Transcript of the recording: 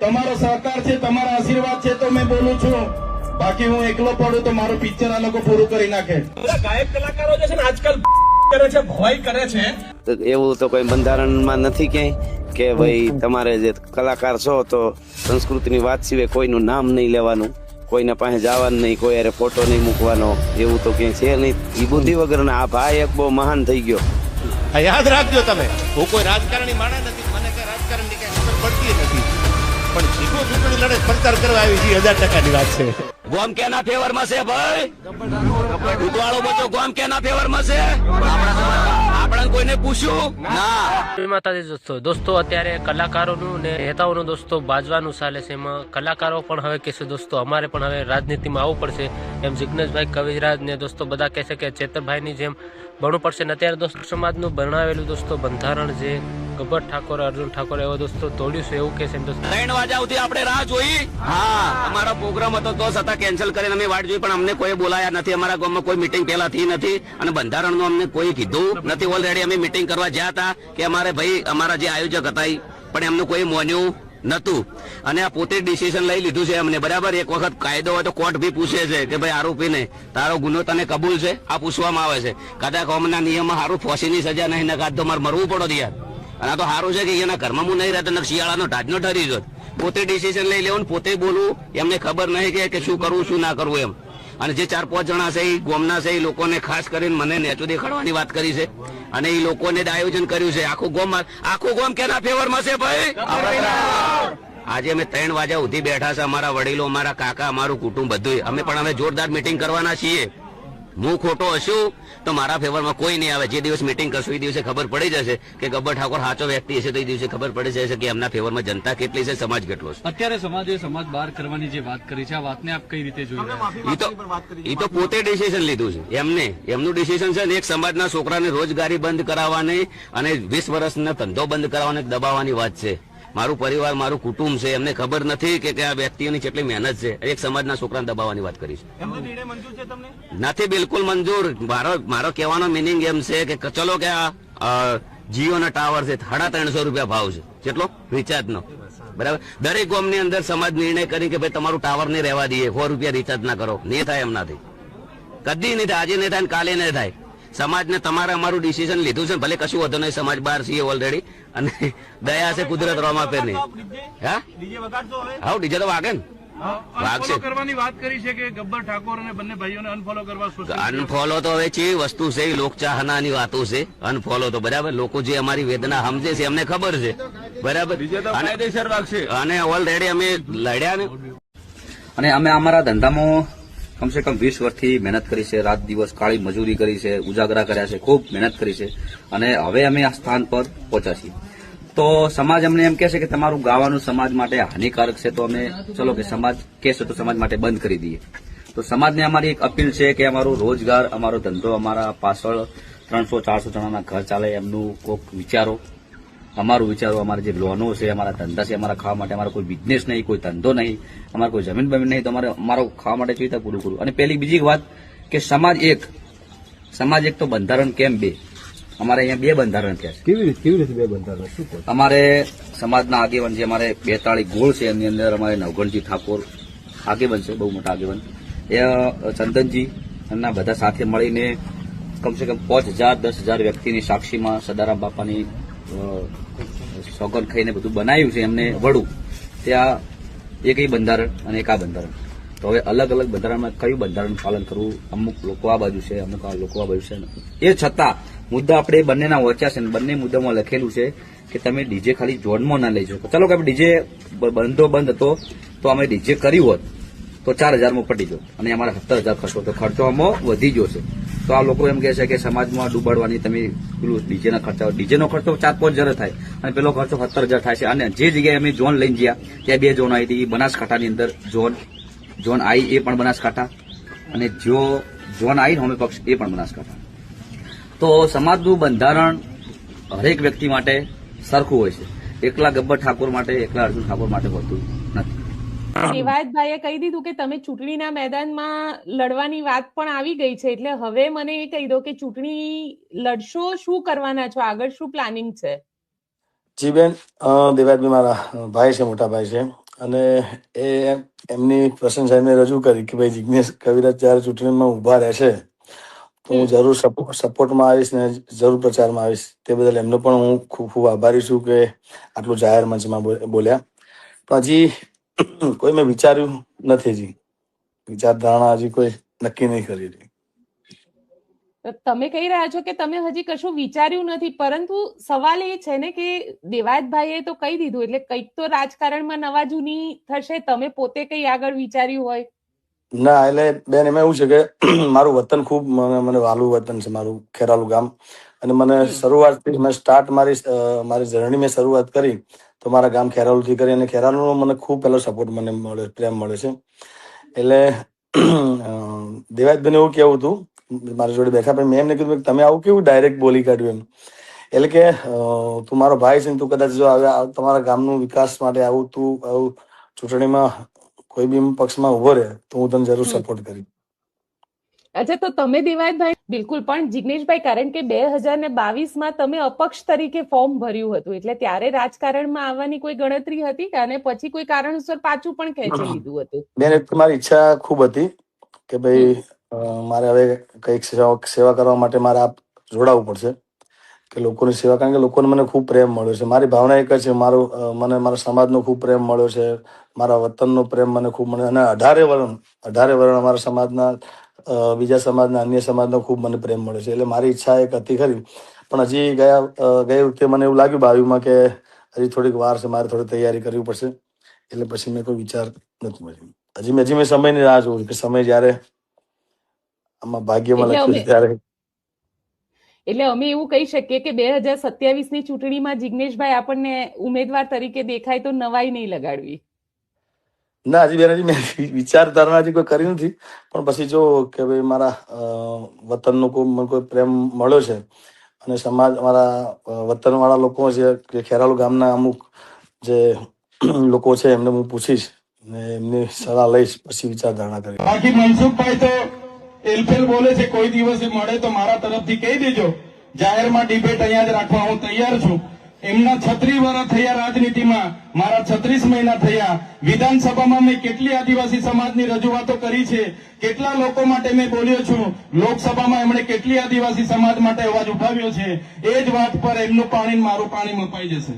તમારો સહકાર છે તમારા આશીર્વાદ છે તો મેં બોલું છું. બાકી હું એકલો પડું તો મારું પિક્ચર આ લોકો પૂરું કરી નાખે. ગાયક કલાકારો જે છે ને આજકાલ કરે છે ભવાઈ કરે છે. એવું તો કોઈ બંધારણમાં નથી ક્યાંય કે ભાઈ તમારે જે કલાકાર છો તો સંસ્કૃતિની વાત સિવાય કોઈનું નામ નહીં લેવાનું કોઈને પાસે જવાનું નહીં કોઈ હારે ફોટો નહીં મૂકવાનો એવું તો ક્યાંય છે નહીં. એ બુદ્ધિ વગરના આ ભાઈ એક બહુ મહાન થઈ ગયો. યાદ રાખજો તમે. હું કોઈ રાજકારણી માણસ ચૂંટણી પ્રચાર કરવા આવી છે હજાર ટકાની વાત છે. ગોમ કેના ફેવરમાં છે ભાઈ? ઉદવાળો બચો ગોમ કેના ફેવરમાં છે આપણે કોઈને પૂછ્યું? ના. માતાજી દોસ્તો. દોસ્તો અત્યારે કલાકારોનું ને નેતાઓનું દોસ્તો બાજવાનું ચાલે છે. એમાં કલાકારો પણ હવે કહેશે દોસ્તો અમારે પણ હવે રાજનીતિમાં આવવું પડશે. એમ જિગ્નેશભાઈ કવિરાજ ને દોસ્તો બધા કહેશે કે ચેતરભાઈની જેમ ભણવું પડશે. ને અત્યારે દોસ્તો સમાજનું ભણાવેલું દોસ્તો બંધારણ જે ગબ્બર ઠાકોર અર્જુન ઠાકોર એવો દોસ્તો તોડ્યું છે એવું કે છે ત્રણ વાગ્યા સુધી આપણે રાહ જોઈ. હા. અમારો પ્રોગ્રામ હતો તો છતાં કેન્સલ કરીને અમે વાટ જોઈ પણ અમને કોઈ બોલાયા નથી. અમારા ગામમાં કોઈ મીટિંગ પહેલા થઈ નથી. અને બંધારણનું અમને કોઈ કીધું નથી. ઓલરેડી અમે મીટિંગ કરવા જ્યાં હતા કે અમારે ભાઈ અમારા જે આયોજક હતા પણ એમનું કોઈ મોન્યું નતું અને આ પોતે ડિસિઝન લઈ લીધું છે અમને. બરાબર? એક વખત કાયદો હોય તો કોર્ટ બી પૂછે છે કે ભાઈ આરોપીને તારો ગુનો તને કબૂલ છે? આ પૂછવામાં આવે છે. કદાચ કોમના નિયમમાં સારું ફોસીની સજા નહીં નકાત તો મારે મરવું પડો યાર. અને આ તો સારું છે કે એના ઘરમાં હું નહીં રહેતો શિયાળાનો ઢાજનો ઠરી જોત પોતે ડિસિઝન લઈ લેવું પોતે બોલવું, એમને ખબર નહીં કે- શું કરવું, શું ના કરવું એમ. અને જે ચાર પાંચ જણા છે એ ગોમના છે એ લોકોને ખાસ કરીને મને નેચું દેખાડવાની વાત કરી છે. અને એ લોકોને આયોજન કર્યું છે. આખું ગોમ આખું ગોમ કેના ફેવરમાં છે ભાઈ? આજે અમે ત્રણ વાગ્યા સુધી બેઠા છે, અમારા વડીલો, અમારા કાકા, અમારું કુટુંબ બધું અમે પણ અમે જોરદાર મીટિંગ કરવાના છીએ. હું ખોટો હશું? તો મારા ફેવરમાં કોઈ નહીં આવે. જે દિવસ મીટિંગ કરશું એ દિવસે ખબર પડી જશે કે ગબ્બર ઠાકોર સાચો વ્યક્તિ હશે તો એ દિવસે ખબર પડી જશે કે એમના ફેવરમાં જનતા કેટલી છે સમાજ કેટલો છે. અત્યારે સમાજે સમાજ બહાર કરવાની જે વાત કરી છે આ વાતને આપ કઈ રીતે જોઈ તો એ તો પોતે ડિસિઝન લીધું છે. એમને. એમનું ડિસિઝન છે ને એક સમાજના છોકરાને રોજગારી બંધ કરાવવાની અને વીસ વર્ષનો ધંધો બંધ કરાવવાની દબાવવાની વાત છે. મારું પરિવાર મારું કુટુંબ છે એમને ખબર નથી કે આ વ્યક્તિઓની કેટલી મહેનત છે. એક સમાજના છોકરાને દબાવવાની વાત કરી છે નથી બિલકુલ મંજૂર. મારો મારો કહેવાનો મિનિંગ એમ છે કે ચલો કે આ જીઓના ટાવર છે. સાડા ત્રણસો રૂપિયા ભાવ છે. કેટલો? રિચાર્જનો બરાબર? દરેક ગામની અંદર સમાજ નિર્ણય કરી કે ભાઈ તમારું ટાવર નહીં રહેવા દઈએ. સો રૂપિયા રિચાર્જ ના કરો. નહીં થાય એમનાથી કદી નહીં થાય. આજે નહીં થાય કાલે નહીં થાય. સમાજને તમારે અમારું ડિસિઝન લીધું છે. ભલે કશું વધુ નહીં સમાજ બહાર છીએ ઓલરેડી અને દયા છે કુદરત રોમા ફેર નહીં. હા? હા ડીજે તો વાગે ને. વાગશે. કરવાની વાત કરી છે કે ગબ્બર ઠાકોર અને બંને ભાઈઓને અનફોલો કરવા અનફોલો તો હવે છે વસ્તુ છે? એ લોકચાહનાની વાતો છે. અનફોલો તો બરાબર. લોકો જે અમારી વેદના સમજે છે એમને ખબર છે. બરાબર. અને- અને ઓલરેડી અમે લડ્યા ને. અને અમે અમારા ધંધામાં કમસે કમ વીસ વર્ષથી મહેનત કરી છે, રાત દિવસ કાળી મજૂરી કરી છે, ઉજાગરા કર્યા છે, ખૂબ મહેનત કરી છે અને હવે અમે આ સ્થાન પર પહોંચ્યા છીએ. તો સમાજ અમને એમ કહે છે કે તમારું ગાવાનું સમાજ માટે હાનિકારક છે, તો અમે ચલો કે સમાજ કહેશે તો સમાજ માટે બંધ કરી દઈએ. તો સમાજને અમારી એક અપીલ છે કે અમારો રોજગાર, અમારો ધંધો, અમારા પાછળ ત્રણસો ચારસો જણાના ઘર ચાલે, એમનું કોઈક વિચારો. અમારું વિચારો અમારા જે લોનો છે અમારા ધંધા છે અમારા ખાવા માટે અમારો કોઈ બિઝનેસ નહીં કોઈ ધંધો નહીં અમારે કોઈ જમીન બમીન નહીં તો અમારે અમારો ખાવા માટે રીતે પૂરું કરવું? અને પેલી બીજી વાત કે સમાજ એક. સમાજ એક તો બંધારણ કેમ બે? અમારે અહીંયા બે બંધારણ છે. કેવી રીતે કેવી રીતે બે બંધારણ? શું અમારે સમાજના આગેવાન છે અમારે બેતાળી ગોળ છે એમની અંદર અમારે નવગણજી ઠાકોર આગેવાન છે બહુ મોટા આગેવાન. એ ચંદનજી એમના બધા સાથે મળીને કમસે કમ પાંચ હજાર દસ હજાર વ્યક્તિની સાક્ષીમાં સદારામ બાપાની અ, સોગંદ ખાઈને બધું બનાવ્યું છે એમને વડું. ત્યાં એક એ બંધારણ અને એક આ બંધારણ. તો હવે અલગ અલગ બંધારણમાં કયું બંધારણ પાલન કરવું? અમુક લોકો આ બાજુ છે અમુક લોકો આ બાજુ છે. એ છતાં મુદ્દા આપણે બંનેના વચ્યા છે બંને મુદ્દામાં લખેલું છે કે તમે ડીજે ખાલી જોડમાં ના લઈ જાઓ ચાલો કે ડીજે બંધો બંધ હતો તો અમે ડીજે કર્યું હોત તો ચાર હજારમાં પટી ગયો. અને અમારા સત્તર હજાર ખર્ચો તો ખર્ચો આમાં વધી ગયો છે. તો આ લોકો એમ કહે છે કે સમાજમાં ડૂબાડવાની તમે પેલું ડીજેના ખર્ચા, ડીજેનો ખર્ચો ચાર પાંચ હજાર થાય અને પેલો ખર્ચો સત્તર હજાર થાય છે. અને જે જગ્યાએ અમે ઝોન લઈને ગયા, ત્યાં બે ઝોન આવી હતી બનાસકાંઠાની અંદર ઝોન ઝોન આઈ એ પણ બનાસકાંઠા અને જો ઝોન આઈ હોમે પક્ષ એ પણ બનાસકાંઠા. તો સમાજનું બંધારણ હરેક વ્યક્તિ માટે સરખું હોય છે. એકલા ગબ્બર ઠાકોર માટે, એકલા અર્જુન ઠાકોર માટે હોતું. નથી દેવાયતભાઈએ કહી દીધું કે તમે ચૂંટણીના મેદાનમાં લડવાની વાત પણ આવી ગઈ છે એટલે હવે મને એ કહી દો કે ચૂંટણી લડશો શું કરવાના છો? આગળ શું પ્લાનિંગ છે? જી બેન દેવાદભાઈ મારા ભાઈ છે મોટા ભાઈ છે અને એ એમની પ્રશંસા એમને રજૂ કરી કે ભાઈ જિજ્ઞેશ કવિરાજ જ્યારે ચૂંટણીમાં ઊભા રહેશે તો હું જરૂર સપો- સપોર્ટમાં આવીશ ને જરૂર પ્રચારમાં આવીશ તે બદલ એમનો પણ હું ખૂબ ખૂબ આભારી છું કે આટલું જાહેર મંચમાં બોલ્યા. તો હજી કોઈ મેં વિચાર્યું નથી જી વિચારધારણા હજી કોઈ નક્કી નહીં કરી તમે કહી રહ્યા છો કે તમે હજી કશું વિચાર્યું નથી પરંતુ સવાલ એ છે ને કે દેવાયતભાઈએ તો કહી દીધું એટલે કંઈક તો રાજકારણમાં નવા જૂની થશે તમે પોતે કઈ આગળ વિચાર્યું હોય? ના એટલે બેન એમાં એવું છે કે મારું વતન ખૂબ મને વાલું વતન છે મારું ખેરાલુ ગામ. અને મને શરૂઆતથી મેં સ્ટાર્ટ મારી મારી જર્ની મેં શરૂઆત કરી. તો મારા ગામ ખેરાલુથી કરી અને ખેરાલુનો મને ખૂબ પહેલો સપોર્ટ મને મળે પ્રેમ મળે છે. એટલે અ, દેવાયતભાઈને એવું કહેવું હતું મારી જોડે બેઠા પછી મેં એમને કીધું કે તમે આવું કેવું ડાયરેક્ટ બોલી કાઢ્યું એમ? એટલે કે તું મારો ભાઈ છે ને તું કદાચ જો આવે તમારા ગામનું વિકાસ માટે આવું તું આવું ચૂંટણીમાં કોઈ બી પક્ષમાં ઊભો રહે તો હું તને જરૂર સપોર્ટ કરી અચ્છા તો તમે દેવાયતભાઈ બિલકુલ પણ જિગ્નેશભાઈ કારણ કે બે હજાર ને બાવીસમાં તમે અપક્ષ તરીકે ફોર્મ ભર્યું હતું એટલે ત્યારે રાજકારણમાં આવવાની કોઈ ગણતરી હતી કે અને પછી કોઈ કારણસર પાછું પણ ખેંચી લીધું હતું? બેન મારી ઈચ્છા ખૂબ હતી કે ભાઈ મારે હવે કંઈક સેવા કરવા માટે મારે આપ જોડાવવું પડશે કે લોકોની સેવા કારણ કે લોકોને મને ખૂબ પ્રેમ મળ્યો છે. મારી ભાવના એક જ છે મારું મને મારા સમાજનો ખૂબ પ્રેમ મળ્યો છે મારા વતનનો પ્રેમ મને ખૂબ મળ્યો અને અઢારે વરણ અઢારે વરણ અમારા સમાજના બીજા સમાજના અન્ય સમાજનો ખૂબ મને પ્રેમ મળ્યો છે. એટલે મારી ઈચ્છા એક હતી ખરી. પણ હજી ગયા ગઈ વખતે મને એવું લાગ્યું બાવીમાં કે હજી થોડીક વાર છે મારે થોડી તૈયારી કરવી પડશે. એટલે પછી મેં કોઈ વિચાર નથી મળ્યો હજી મેં હજી મેં સમયની રાહ જોઉં કે સમય જ્યારે આમાં ભાગ્યમાં લખ્યું ત્યારે એટલે અમે એવું કહી શકીએ કે બે હજાર સત્યાવીસની ચૂંટણીમાં જિગ્નેશભાઈ આપણને ઉમેદવાર તરીકે દેખાય તો નવાઈ નહીં લગાડવી. ના, હજી બેન, હજી મેં વિચારધારણા હજી કોઈ કરી નથી. પણ પછી જો કે ભાઈ મારા વતનનો કોઈ, મને કોઈ પ્રેમ મળ્યો છે અને સમાજ મારા વતનવાળા લોકો છે કે ખેરાલુ ગામના અમુક જે લોકો છે, એમને હું પૂછીશ ને એમની સલાહ લઈશ, પછી વિચારધારણા કરી બાકી મનસુખભાઈ તો એલફેલ બોલે છે, કોઈ દિવસે મળે તો મારા તરફથી કહી દેજો. જાહેરમાં ડિબેટ અહીંયા જ રાખવા હું તૈયાર છું. એમના છત્રીસ વર્ષ થયા રાજનીતિમાં, મારા છત્રીસ મહિના થયા. વિધાનસભામાં મેં કેટલી આદિવાસી સમાજની રજૂઆતો કરી છે, કેટલા લોકો માટે મેં બોલ્યો છું, લોકસભામાં એમણે કેટલી આદિવાસી સમાજ માટે અવાજ ઉઠાવ્યો છે, એ જ વાત પર એમનું પાણી મારું પાણી મપાઈ જશે.